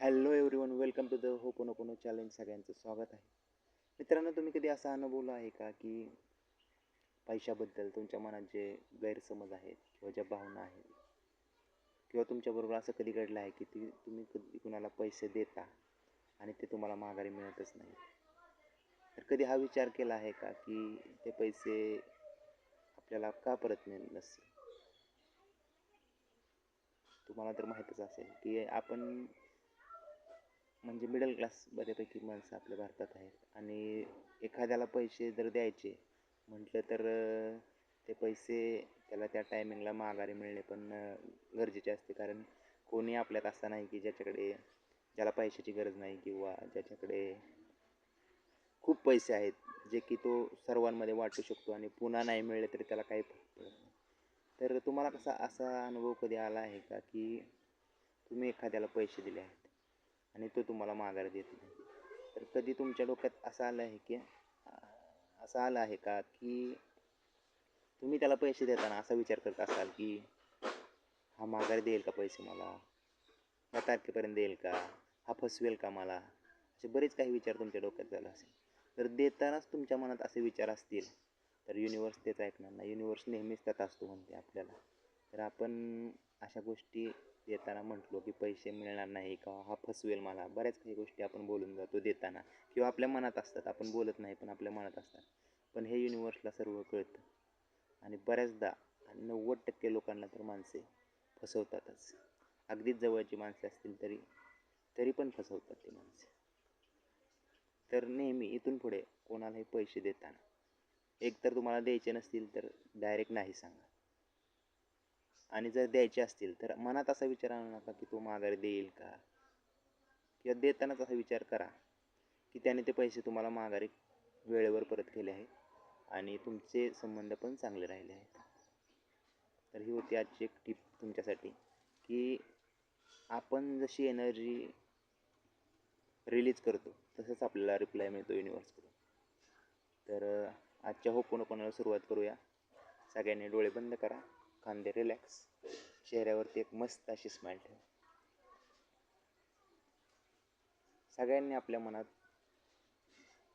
Hello everyone welcome to the Ho'oponopono challenge सगळ्यांचं स्वागत आहे. मित्रांनो तुम्ही कधी असा अनुभवला आहे का की पैशाबद्दल तुमच्या मनात जे गैरसमज आहेत किंवा ज्या भावना आहेत किंवा तुमच्याबरोबर असं कधी घडलं आहे की ती तुम्ही कधी कुणाला पैसे देता आणि ते तुम्हाला माघारी मिळतच नाही? तर कधी हा विचार केला आहे का की ते पैसे आपल्याला का परत मिळत नसतील? तुम्हाला तर माहीतच असेल की आपण म्हणजे मिडल क्लास बऱ्यापैकी माणसं आपल्या भारतात आहेत. आणि एखाद्याला पैसे जर द्यायचे म्हटलं तर ते पैसे त्याला त्या टायमिंगला माघारी मिळणे पण गरजेचे असते. कारण कोणी आपल्यात असा नाही की ज्याच्याकडे ज्याला पैशाची गरज नाही किंवा ज्याच्याकडे खूप पैसे आहेत जे की तो सर्वांमध्ये वाटू शकतो आणि पुन्हा नाही मिळले तरी त्याला काही फरक पडत नाही. तर तुम्हाला कसा असा अनुभव कधी आला आहे का की तुम्ही एखाद्याला पैसे दिले आहेत? आणि तो तुम्हाला माघार देत नाही. तर कधी तुमच्या डोक्यात असं आलं आहे की असं आलं आहे का की तुम्ही त्याला पैसे देताना असा विचार करत असाल की हा माघार देईल का पैसे मला? ह्या तारखेपर्यंत देईल का? हा फसवेल का मला? असे बरेच काही विचार तुमच्या डोक्यात झाला असेल. तर देतानाच तुमच्या मनात असे विचार असतील. तर युनिवर्स तेच ऐकणार नाही. युनिवर्स नेहमीच त्यात असतो म्हणते आपल्याला. तर आपण अशा गोष्टी देताना म्हटलो की पैसे मिळणार नाही का? हा फसवेल मला. बऱ्याच काही गोष्टी आपण बोलून जातो देताना. किंवा आपल्या मनात असतात. आपण बोलत नाही पण आपल्या मनात असतात. पण हे युनिवर्सला सर्व कळतं. आणि बऱ्याचदा नव्वद टक्के लोकांना तर माणसे फसवतातच. अगदीच जवळची माणसे असतील तरी तरी पण फसवतात ती माणसे. तर नेहमी इथून पुढे कोणालाही पैसे देताना. एक तर तुम्हाला द्यायचे नसतील तर डायरेक्ट नाही सांगा. आणि जर द्यायचे असतील तर मनात असा विचार आणू नका की तो माघारी देईल का? किंवा देतानाच असा विचार करा की त्याने ते पैसे तुम्हाला माघारी वेळेवर परत केले आहेत आणि तुमचे संबंध पण चांगले राहिले आहेत. तर ही होती आजची एक टीप तुमच्यासाठी की आपण जशी एनर्जी रिलीज करतो तसंच आपल्याला रिप्लाय मिळतो युनिवर्सकडून तर आजच्या हो कोणाला सुरुवात करूया. सगळ्यांनी डोळे बंद करा. खांदे रिलॅक्स चेहऱ्यावरती एक मस्त अशी स्माईल ठेव. सगळ्यांनी आपल्या मनात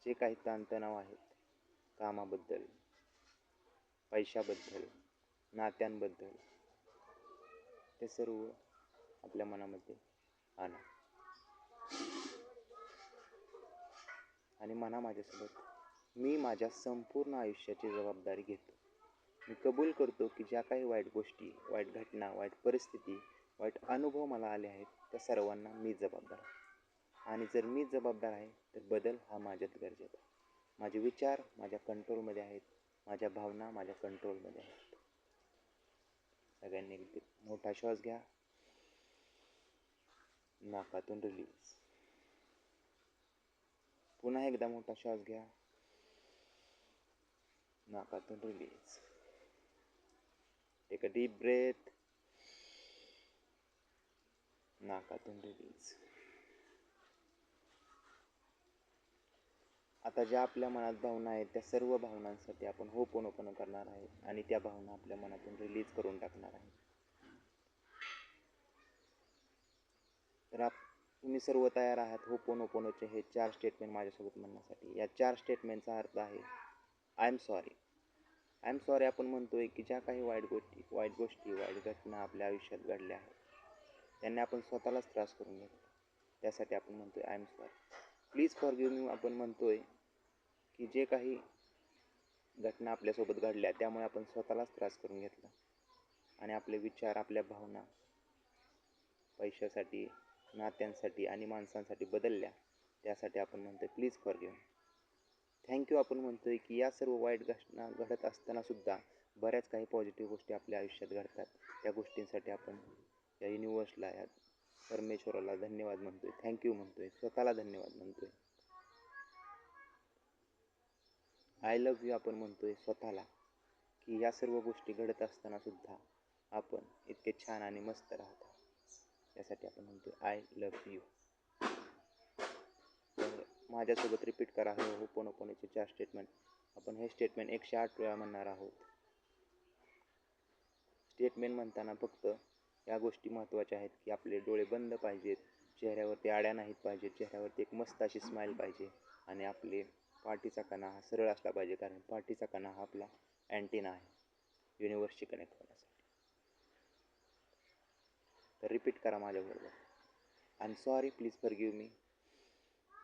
जे काही ताणतणाव आहेत कामाबद्दल पैशाबद्दल नात्यांबद्दल ते सर्व आपल्या मनामध्ये आणा. आणि म्हणा माझ्यासोबत मी माझ्या संपूर्ण आयुष्याची जबाबदारी घेतो. मी कबूल करतो की ज्या काही वाईट गोष्टी वाईट घटना वाईट परिस्थिती वाईट अनुभव मला आले आहेत त्या सर्वांना मी जबाबदार आहे. आणि जर मी जबाबदार आहे तर बदल हा माझ्यात गरजेचा आहे. माझे विचार माझ्या कंट्रोलमध्ये आहेत. माझ्या भावना माझ्या कंट्रोलमध्ये आहेत. सगळ्यांनी अगदी मोठा श्वास घ्या. नाकातून रिलीज पुन्हा एकदा मोठा श्वास घ्या. नाकातून release Take a deep breath. नाकातून रिलीज आता ज्या आपल्या मनात भावना आहेत त्या सर्व भावनांसाठी आपण हो पण ओपन करणार आहे आणि त्या भावना आपल्या मनातून रिलीज करून टाकणार आहे. तर आप तुम्ही सर्व तयार आहात हो होपोनोपोनोचे हे चार स्टेटमेंट माझ्यासोबत म्हणण्यासाठी. या चार स्टेटमेंटचा अर्थ आहे I am sorry I am sorry आपण म्हणतो आहे की ज्या काही वाईट गोष्टी वाईट गोष्टी वाईट घटना आपल्या आयुष्यात घडल्या आहेत त्यांनी आपण स्वतःलाच त्रास करून घेतला. त्यासाठी आपण म्हणतो आहे I am sorry please forgive me आपण म्हणतो आहे की जे काही घटना आपल्यासोबत घडल्या त्यामुळे आपण स्वतःलाच त्रास करून घेतला. आणि आपले विचार आपल्या भावना पैशासाठी नात्यांसाठी आणि माणसांसाठी बदलल्या. त्यासाठी आपण म्हणतो आहे प्लीज फॉर गिव्ह थँक्यू आपण म्हणतो आहे की या सर्व वाईट घटना घडत असतानासुद्धा बऱ्याच काही पॉझिटिव्ह गोष्टी आपल्या आयुष्यात घडतात. त्या गोष्टींसाठी आपण या युनिवर्सला या परमेश्वराला धन्यवाद म्हणतो आहे थँक्यू म्हणतो आहे स्वतःला धन्यवाद म्हणतो आहे आय लव्ह यू आपण म्हणतो आहे स्वतःला की या सर्व गोष्टी घडत असतानासुद्धा आपण इतके छान आणि मस्त राहता. यासाठी आपण म्हणतो आहे आय लव यू माझ्यासोबत रिपीट करा. हो हो पोणोपोणीचे चार स्टेटमेंट आपण हे स्टेटमेंट एकशे आठ वेळा म्हणणार आहोत. स्टेटमेंट म्हणताना फक्त या गोष्टी महत्त्वाच्या आहेत की आपले डोळे बंद पाहिजेत चेहऱ्यावरती आड्या नाहीत पाहिजेत चेहऱ्यावरती एक मस्त अशी स्माईल पाहिजे आणि आपले पाठीचा कणा हा सरळ असला पाहिजे कारण पाठीचा कणा हा आपला अँटीना आहे. युनिवर्सशी कनेक्ट होण्यासाठी. तर रिपीट करा माझ्याबरोबर. I am sorry please forgive me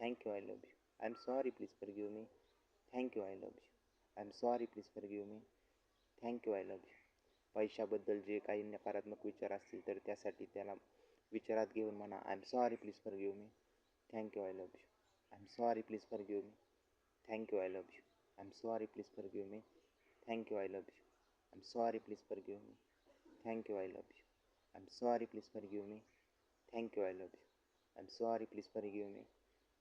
Thank you I love you I am sorry please forgive me thank you I love you I am sorry please forgive me thank you I love you पैशाबद्दल जे काही नकारात्मक विचार असतील तर त्यासाठी त्याला विचारात घेऊन म्हणा I am sorry please forgive me thank you I love you I am sorry please forgive me thank you I love you I am sorry please forgive me thank you I love you I am sorry please forgive me thank you I love you I am sorry please forgive me thank you I love you I am sorry please forgive me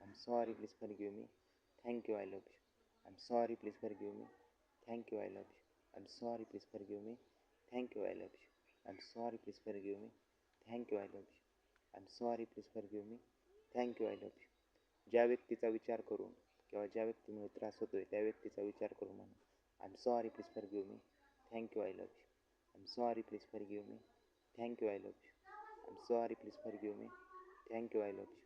I am sorry please forgive me thank you I love you I am sorry please forgive me thank you I love you I am sorry please forgive me thank you I love you I am sorry please forgive me thank you I love you I am sorry please forgive me thank you I love you ज्या व्यक्तीचा विचार करून किंवा ज्या व्यक्तीमुळे त्रास होतो आहे त्या व्यक्तीचा विचार करून म्हणून I am sorry please forgive me thank you I love you I am sorry please forgive me thank you I love you I am sorry please forgive me thank you I love you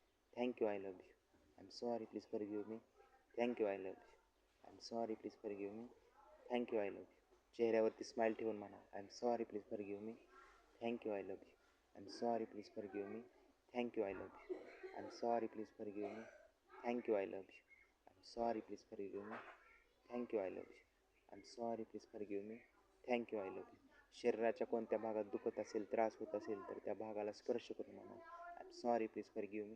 Thank you I love you I am sorry please forgive me thank you I love you I am sorry please forgive me thank you I love you चेहऱ्यावरती smile ठेवून म्हणा. I am sorry please forgive me thank you I love you I am sorry please forgive me thank you I love you I am sorry please forgive me thank you I love you I am sorry please forgive me thank you I love you I am sorry please forgive me thank you I love you शरीराच्या कोणत्या भागात दुखत असेल त्रास होत असेल तर त्या भागाला स्पर्श करून म्हणा. I am sorry please forgive me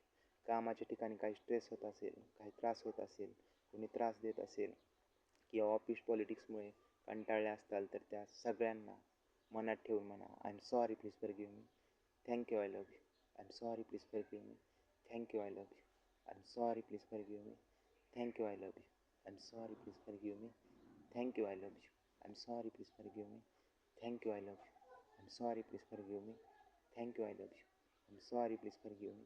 कामाच्या ठिकाणी काही स्ट्रेस होत असेल काही त्रास होत असेल कोणी त्रास देत असेल किंवा ऑफिस पॉलिटिक्समुळे कंटाळले असताल तर त्या सगळ्यांना मनात ठेवून म्हणा I am sorry please forgive me thank you I love you I am sorry please forgive me thank you I love you I am sorry please forgive me thank you I love you I am sorry please forgive me thank you I love you I am sorry please forgive me thank you I love you I am sorry please forgive me thank you I love you I am sorry please forgive me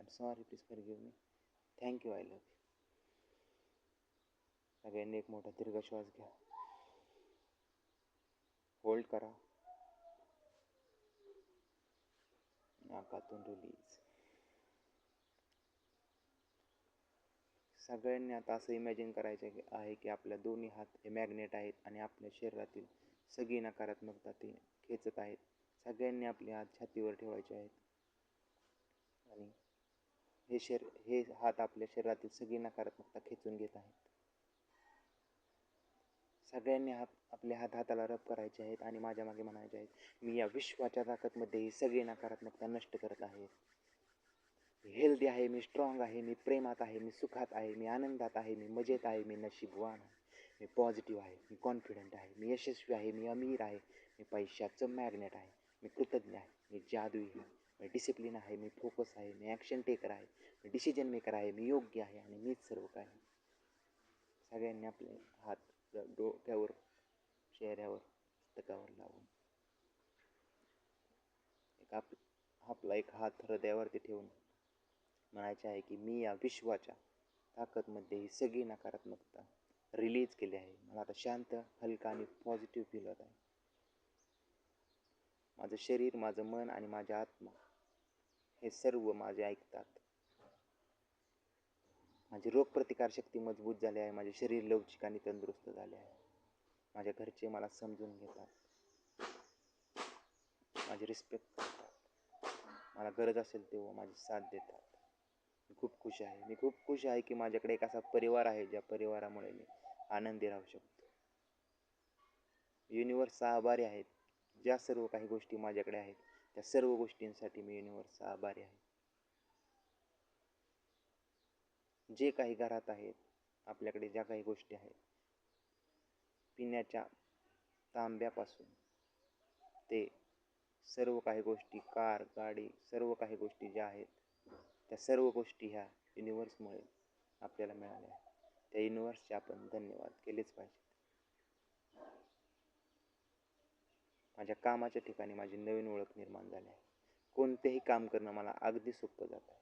Thank you I am sorry please forgive me thank you I love you सगळ्यांनी एक मोठा दीर्घ श्वास घ्या. Hold करा. नाकातून release सगळ्यांनी आता असं इमॅजिन करायचं आहे की आपल्या दोन्ही हात हे मॅग्नेट आहेत आणि आपल्या शरीरातील सगळी नकारात्मकता ते खेचत आहेत. सगळ्यांनी आपले हात छातीवर ठेवायचे आहेत. आणि हे शर हे हात आपल्या शरीरातील सगळी नकारात्मकता खेचून घेत आहेत सगळ्यांनी हात आपल्या हात हाताला रब करायचे आहेत आणि माझ्या मागे म्हणायचे आहेत मी या विश्वाच्या ताकदमध्ये ही सगळी नकारात्मकता नष्ट करत आहे मी हेल्दी आहे मी स्ट्रॉंग आहे मी प्रेमात आहे मी सुखात आहे मी आनंदात आहे मी मजेत आहे मी नशीबवान आहे मी पॉझिटिव्ह आहे मी कॉन्फिडंट आहे मी यशस्वी आहे मी अमीर आहे मी पैशाचं मॅग्नेट आहे मी कृतज्ञ आहे मी जादुई आहे मी डिसिप्लिन आहे मी फोकस आहे मी ॲक्शन टेकर आहे मी डिसिजन मेकर आहे मी योग्य आहे आणि मीच सर्व काय आहे. सगळ्यांनी आपले हात डोक्यावर चेहऱ्यावर पुस्तकावर लावून. एक आप आपला एक हात हृदयावरती ठेवून म्हणायचे आहे की मी या विश्वाच्या ताकदमध्ये ही सगळी नकारात्मकता रिलीज केली आहे. मला आता शांत हलका आणि पॉझिटिव्ह फील होत आहे. माझं शरीर माझं मन आणि माझ्या आत्मा हे सर्व माझे ऐकतात. माझी रोगप्रतिकारशक्ती मजबूत झाली आहे. माझे शरीर लवचिक आणि तंदुरुस्त झाले आहे. माझ्या घरचे मला समजून घेतात. माझी रिस्पेक्ट करतात. मला गरज असेल तेव्हा माझी साथ देतात. मी खूप खुश आहे. मी खूप खुश आहे की माझ्याकडे एक असा परिवार आहे ज्या परिवारामुळे मी आनंदी राहू शकतो. युनिवर्स आभारी आहेत. ज्या सर्व काही गोष्टी माझ्याकडे आहेत त्या सर्व गोष्टींसाठी मी युनिवर्सचा आभारी आहे. जे काही घरात आहेत आपल्याकडे ज्या काही गोष्टी आहेत पिण्याच्या तांब्यापासून ते सर्व काही गोष्टी कार गाडी सर्व काही गोष्टी ज्या आहेत त्या सर्व गोष्टी ह्या युनिवर्समुळे आपल्याला मिळाल्या त्या युनिवर्सचे आपण धन्यवाद केलेच पाहिजे. माझ्या कामाच्या ठिकाणी माझी नवीन ओळख निर्माण झाली आहे. कोणतेही काम करणं मला अगदी सोपं जात आहे.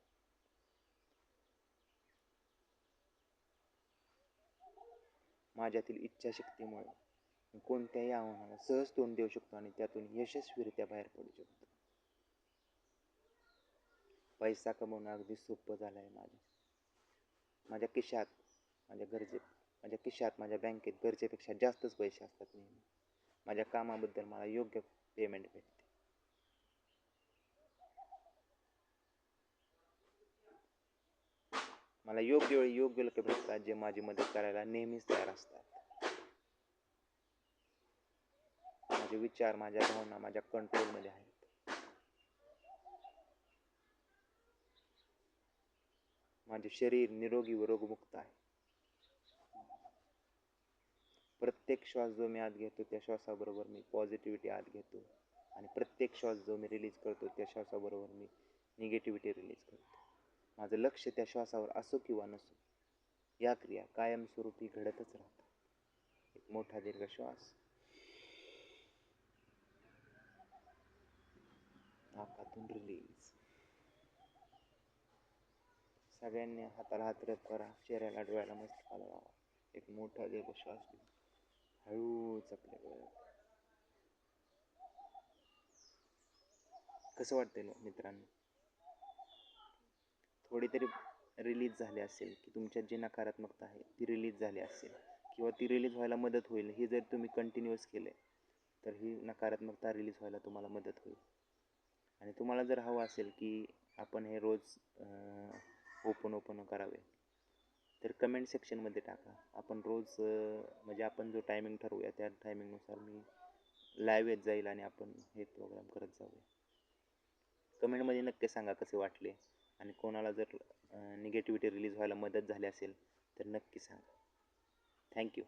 माझ्यातील इच्छाशक्तीमुळे मी कोणत्याही आव्हानाला सहज तोंड देऊ शकतो आणि त्यातून यशस्वीरित्या बाहेर पडू शकतो. पैसा कमवणं अगदी सोपं झालं आहे माझ्या. माझ्या खिशात माझ्या गरजे माझ्या खिशात माझ्या बँकेत गरजेपेक्षा जास्तच पैसे असतात नेहमी. माझ्या कामाबद्दल मला योग्य पेमेंट भेटते. मला योग्य वेळी योग्य लोक भेटतात जे माझी मदत करायला नेहमीच तयार असतात. माझे विचार माझ्या भावना माझ्या कंट्रोलमध्ये आहेत. माझे शरीर निरोगी व रोगमुक्त आहे. प्रत्येक श्वास जो मी आत घेतो त्या श्वासाबरोबर मी पॉझिटिव्हिटी आत घेतो. आणि प्रत्येक श्वास जो मी रिलीज करतो त्या श्वासाबरोबर मी निगेटिव्हिटी रिलीज करतो. माझं लक्ष त्या श्वासावर असो किंवा नसो या क्रिया कायमस्वरूपी घडतच राहतात. एक मोठा दीर्घ श्वास. नाकातून रिलीज सगळ्यांनी हाताला हात रब करा. चेहऱ्याला डोळ्याला मस्त खाला लावा. एक मोठा दीर्घ श्वास घेऊ हळूच आपल्या कसं वाटतंय मित्रांनो? थोडी तरी रिलीज झाली असेल की तुमच्यात जी नकारात्मकता आहे ती रिलीज झाली असेल किंवा ती रिलीज व्हायला मदत होईल हे जर तुम्ही कंटिन्युअस केले तर ही नकारात्मकता रिलीज व्हायला तुम्हाला मदत होईल. आणि तुम्हाला जर हवं असेल की आपण हे रोज ओपन ओपन करावे तर कमेंट सेक्शनमध्ये टाका. आपण रोज म्हणजे आपण जो टायमिंग ठरवूया त्या टायमिंगनुसार मी लाईव्ह येत जाईल आणि आपण हे प्रोग्राम करत जाऊया. कमेंटमध्ये नक्की सांगा कसे वाटले आणि कोणाला जर निगेटिव्हिटी रिलीज व्हायला मदत झाली असेल तर नक्की सांगा. थँक्यू